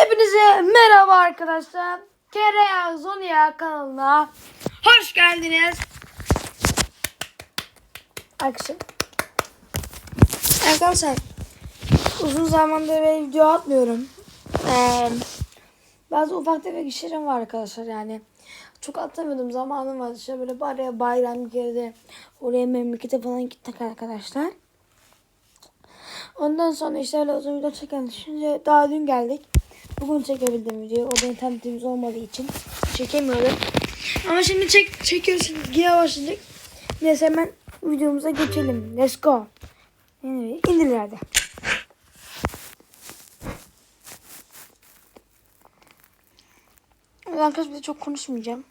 Hepinize merhaba arkadaşlar. Kereya Zonya kanalına hoş geldiniz. Akşam. Arkadaşlar uzun zamandır böyle video atmıyorum. Ee, bazı ufak tefek işlerim var arkadaşlar yani. Çok atamıyordum zamanım vardı. İşte böyle araya bayram girdi. Oraya memlekete falan gittik arkadaşlar. Ondan sonra işte öyle uzun video çeken düşünce daha dün geldik. Bugün çekebildim videoyu. O da internetimiz olmadığı için çekemiyorum. Ama şimdi çek çekiyoruz. Giye başladık. Neyse hemen videomuza geçelim. Let's go. Yani indir hadi. Arkadaşlar bir de çok konuşmayacağım.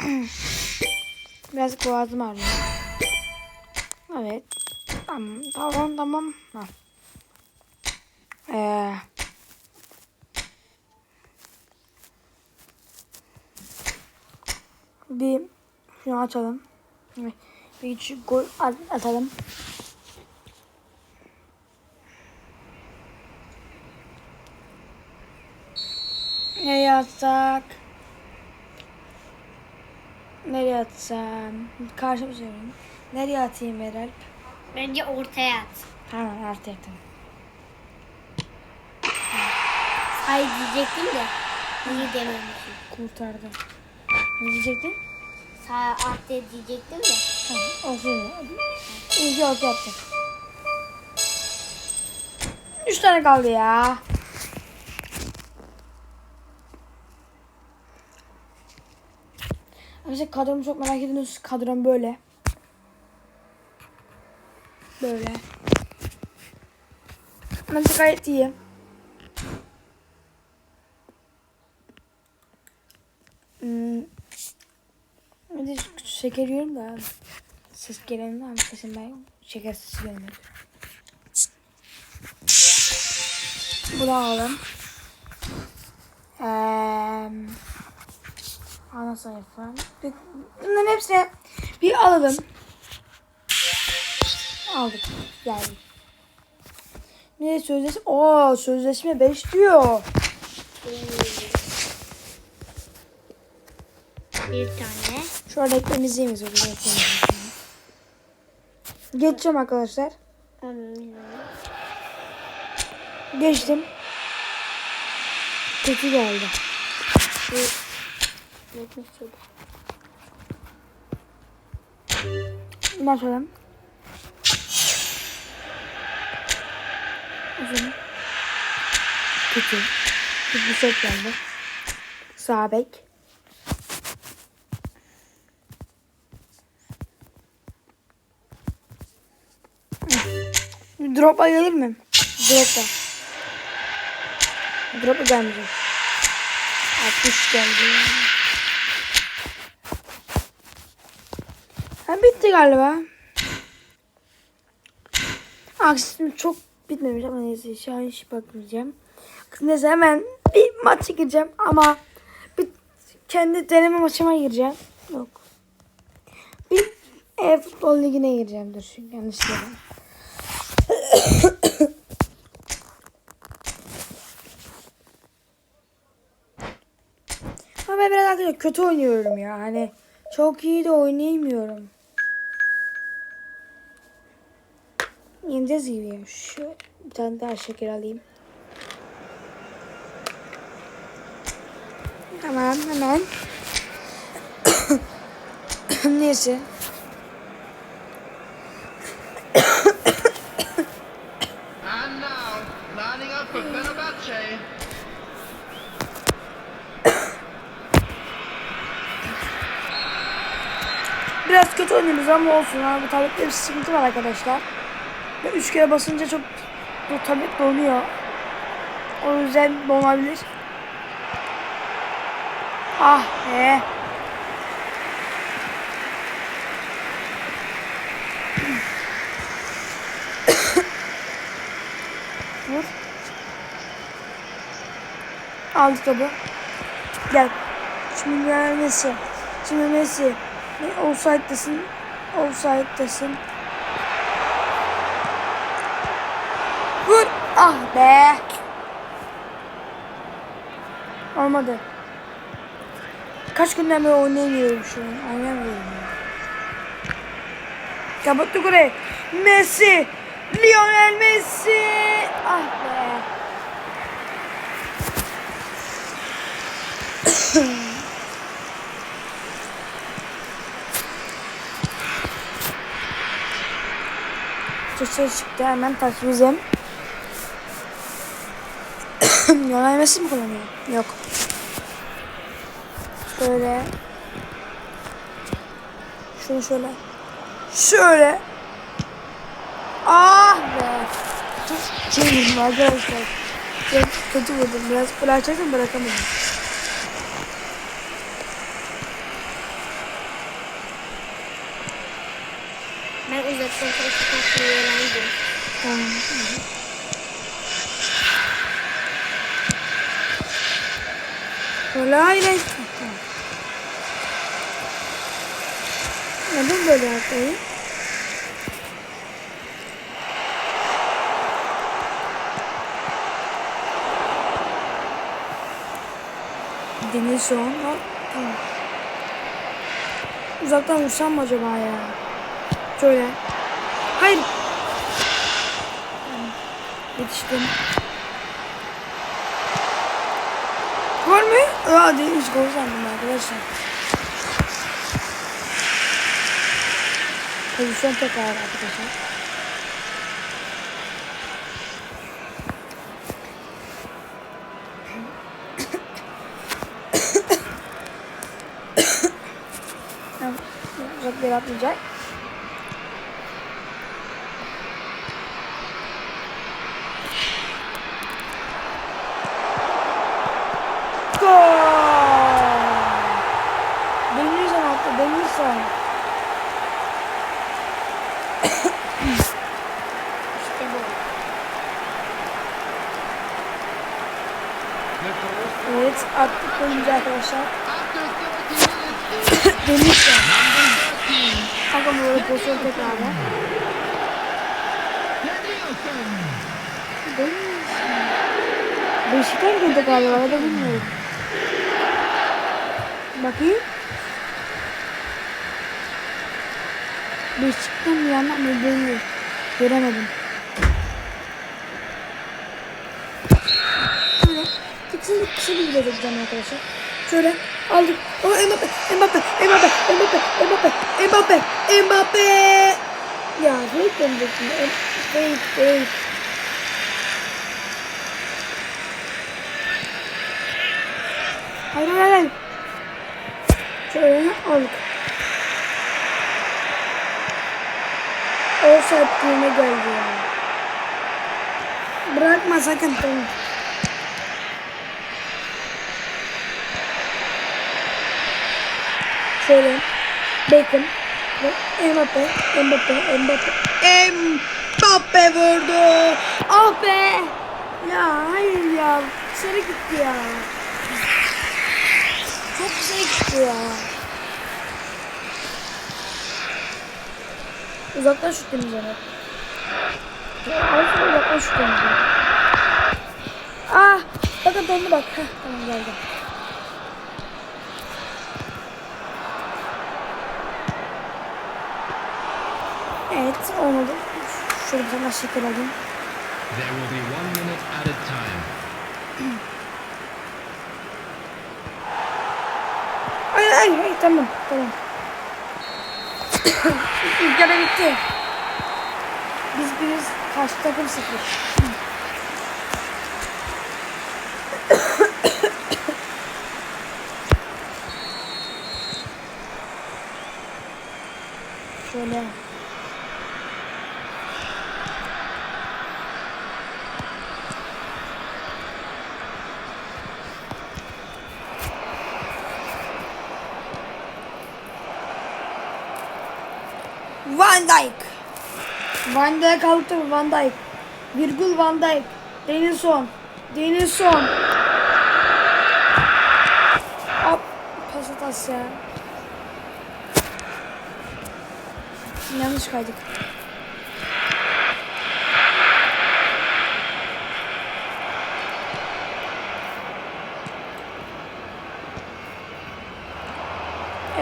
Biraz boğazım ağrıyor. Evet. Tamam, tamam, tamam. Ha. Ee, bir şunu açalım. Bir küçük gol at- atalım. Nereye atsak? Nereye atsam? Karşıma söyleyeyim. Nereye atayım Meral? Bence ortaya at. Tamam artık tamam. Ay diyecektim de. Niye dememişim. Kurtardım. Ne diyecektin? Sağ at diye diyecektim de. Tamam olsun. İyi ki orta yaptım. Üç tane kaldı ya. Arkadaşlar kadromu çok merak ediyorsunuz. Kadrom böyle. Böyle. Bence gayet iyi. Hmm. Bir de şeker yiyorum da ses gelen ama sesim ben şeker sesi gelmedi. Bu da alalım. Eee ana sayfa. Bunların hepsini bir alalım. Aldık. Geldi. Ne sözleşme? Oo sözleşme 5 diyor. Bir tane. Eklemizliğimiz olur. eklemimiz. Geçeceğim arkadaşlar. Geçtim. Kötü geldi. Bakalım. Uzun. Kötü. Bir set geldi. Sağ bek. Drop'a gelir mi? Drop'a. Drop'a gelmeyecek. 60 geldi. Ha bitti galiba. Aksine çok bitmemiş ama neyse şu an hiç bakmayacağım. Neyse hemen bir maç gireceğim ama bir kendi deneme maçıma gireceğim. Yok. Bir e-futbol ligine gireceğim. Dur yanlış dedim. Ama ben biraz artık kötü oynuyorum ya. Hani çok iyi de oynayamıyorum. Yeneceğiz gibi. Şu bir tane daha şeker alayım. Tamam hemen. Neyse. Biraz kötü oynuyoruz ama olsun. Ha. Bu tablette bir sıkıntı var arkadaşlar. Ve üç kere basınca çok bu tablet donuyor. O yüzden donabilir. Ah be. Aldık topu. Gel. Şimdi Messi. Şimdi Messi. Ne offside'dasın? Offside'dasın. Vur. Ah be. Olmadı. Kaç günden beri oynayamıyorum şu an. Oynamıyorum. ya. Kapattık orayı. Messi. Lionel Messi. Ah be. Dışarı çıktı hemen takvizim. Lionel Messi mi kullanıyor? Yok. Şöyle. Şunu şöyle. Şöyle. Ah be. Çok şey arkadaşlar. Çok kötü vurdum. Biraz bırakacaktım bırakamadım. Uzaktan karşı karşıya öğrendim. Tamam. Hayır. Tamam. Neden böyle yapayım? Deniz şu an. Tamam. Uzaktan vursam mı acaba ya? Şöyle. Hayır. Yetiştim. Gol mü? Aa değilmiş gol sandım arkadaşlar. Pozisyon tekrar arkadaşlar. Uzak bir atlayacak. Gol! Denizden attı, Denizden. İşte bu. Evet, attık oyuncu arkadaşlar. After 30 minutes, Denizden. number 13, Kanka böyle pozisyon tekrarı. Danielson. Beşikten girdi galiba, ya da bilmiyorum. Bakayım. Beşikten mi yana mı bilmiyorum. Göremedim. Şöyle kısa kısa bir video çekeceğim arkadaşlar. Şöyle aldık. O Mbappe, Mbappe, Mbappe, Mbappe, Mbappe, Mbappe, Mbappe. Ya fake dönecektim. Fake, fake. Hayır hayır hayır. Şöyle aldık. O saatliğine geldi ya. Bırakma sakın tamam. Şöyle. Ve Mbappe. Mbappe. Mbappe. Mbappe vurdu. Ah be. Ya hayır ya. Dışarı gitti ya. Çok güzel gitti ya. Uzaktan şut deneyeceğim hep. Alfa uzaktan şut deneyeceğim. Ah! Bakın dondu bak. Heh, tamam geldi. Evet olmadı. Şöyle bir tane şeker alayım. There will be one minute at a time. Ay ay ay tamam tamam. Yarı bitti. Biz biriz karşı takım sıfır. Van Dijk. Van Dijk aldı Van Dijk. Virgül Van Dijk. Denilson. Denilson. Hop. Pas atas ya. Yanlış kaydık.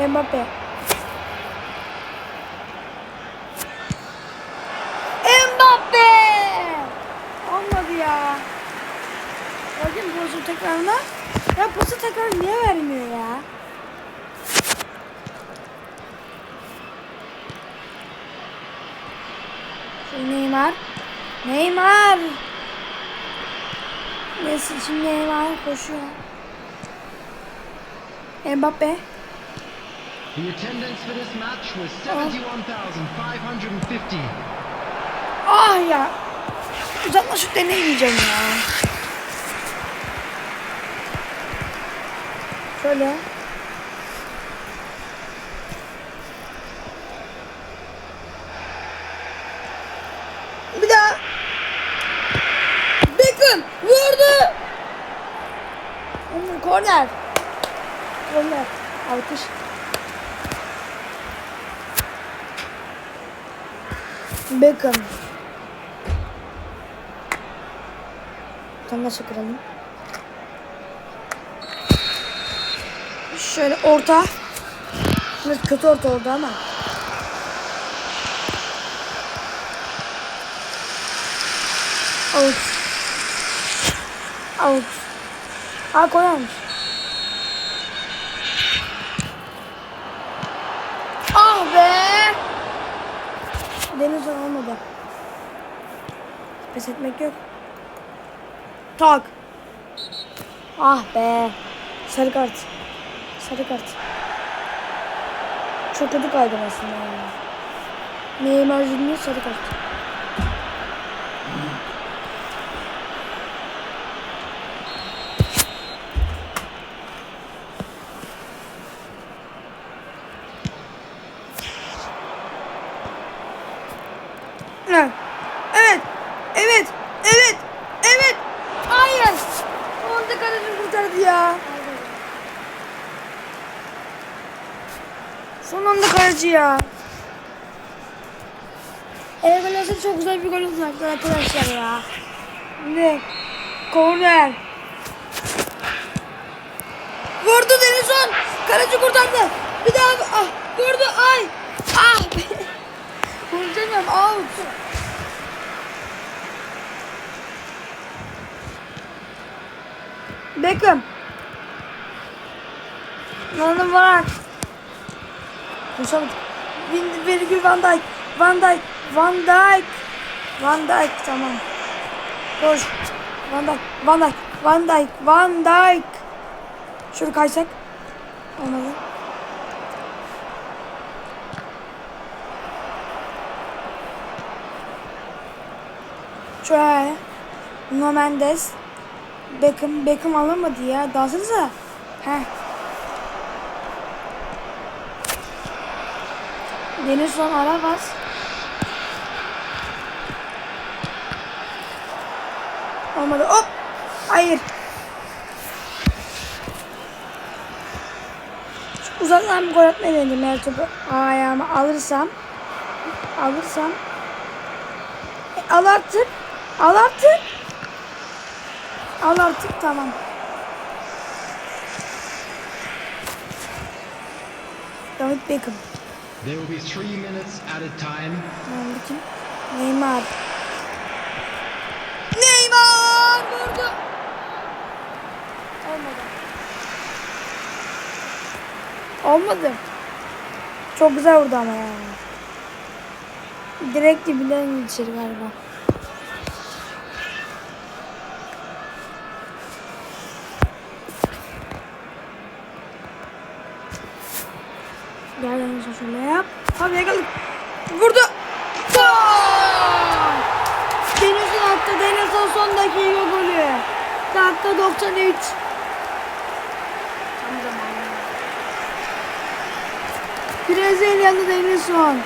Mbappé. Tekrarına. Ya pası tekrar niye vermiyor ya? Şimdi Neymar. Neymar. Messi şimdi Neymar koşuyor. Mbappe. The attendance for this match was 71,550. Ah ya. Uzatma şut deneyemeyeceğim ya. Şöyle. Bir daha. Beckham vurdu. Korner. Korner. Alkış. Beckham. Tam da kıralım. Şöyle orta. Biraz kötü orta oldu ama. Out. Out. Aa koyarmış. Ah be. Deniz olmadı. Pes etmek yok. Tak. Ah be. Sarı kart. Sarı kart. Çok kötü kaydım aslında yani. Neymar Junior sarı kart. Evet. Evet. Evet. Evet. Evet. Hayır. Onda kaleci kurtardı ya. Son anda kaleci ya. Eğer olsaydı çok güzel bir gol olacaktı arkadaşlar ya. Ne? Korner. Vurdu Denizon. Kaleci kurtardı. Bir daha ah vurdu ay. Ah. Vuracağım out. Beckham. Lanım var. Konuşamadık. Virgül Van Dijk. Van Dijk. Van Dijk. Van Dijk tamam. Koş. Van Dijk. Van Dijk. Van Dijk. Van Dijk. Şöyle kaysak. Olmadı. Şöyle. Nuno Mendes. Beckham. Beckham alamadı ya. Dalsanıza. Heh. Deniz son ara bas. Olmadı. Hop. Hayır. Uzaktan bir gol atmayı denedim eğer topu ayağıma alırsam. Alırsam. E, al artık. Al artık. Al artık tamam. David Beckham. There will be three minutes added time. Tamam bakayım. Neymar. Neymar vurdu. Olmadı. Olmadı. Çok güzel vurdu ama ya. Direkt dibinden içeri galiba. Yanınıza şöyle yap. Abi yakaladık. Vurdu. Deniz'in attı. Deniz'in son dakika golü. Dakika 93. Tam zamanı. Brezilyalı Deniz'in.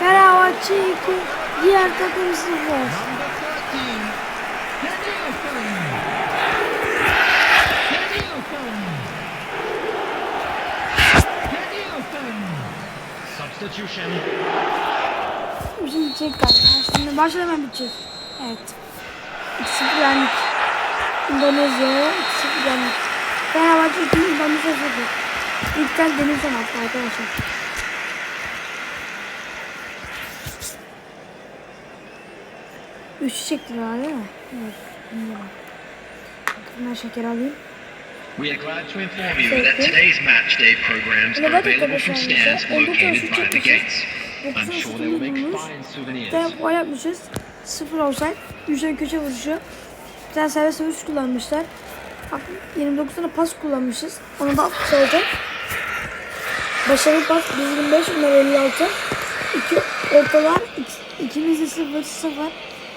Fenerbahçe 2. Diğer takım 0. Şimdi bitecek galiba. Şimdi başla hemen bitecek. Evet. 2-0 yendik. Endonezya 2-0 yendik. Fenerbahçe 2 Endonezya 0. İlkten deneyeceğim hatta arkadaşlar. Üçü çektiler değil mi? Evet. Ben şeker alayım. We are glad to inform you that today's match day programs are available from stands located by the gates. I'm sure they will make fine souvenirs. gol yapmışız. Sıfır olsak. Üçten köşe vuruşu. Bir tane servis vuruş kullanmışlar. Bak 29 tane pas kullanmışız. Onu da atmış olacak. Başarılı pas 125, bunlar 56. İki ortalar, iki, ikimiz de 0, 0.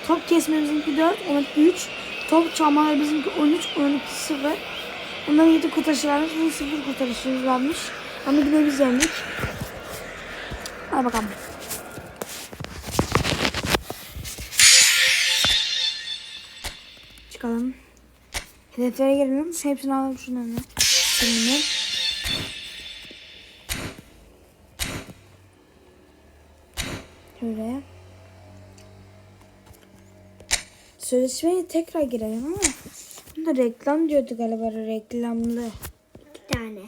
Top kesmemizinki 4, 12, 3. Top çalmalar bizimki 13, 12, 0. Onların 7 kurtarışı varmış, bizim 0 kurtarışımız varmış. Ama yine biz yendik. Hadi bakalım. Çıkalım. Hedeflere gelelim. Hepsini alalım şundan da. Şimdi. Şöyle. Sözleşmeye tekrar girelim ama. Bunda reklam diyordu galiba reklamlı. İki tane.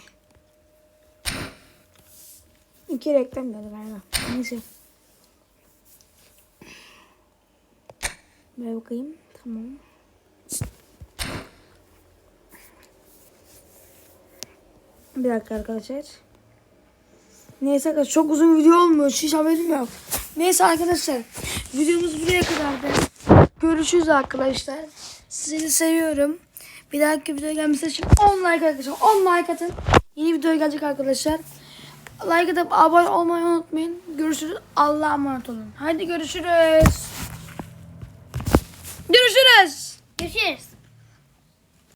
İki reklam diyordu galiba. Neyse. Böyle bakayım. Tamam. Bir dakika arkadaşlar. Neyse arkadaşlar çok uzun video olmuyor. Hiç haberim yok. Neyse arkadaşlar. Videomuz buraya kadardı. Görüşürüz arkadaşlar. Sizi seviyorum. Bir dahaki video gelmesi için 10 like arkadaşlar. 10 like atın. Yeni video gelecek arkadaşlar. Like atıp abone olmayı unutmayın. Görüşürüz. Allah'a emanet olun. Hadi görüşürüz. Görüşürüz. Görüşürüz.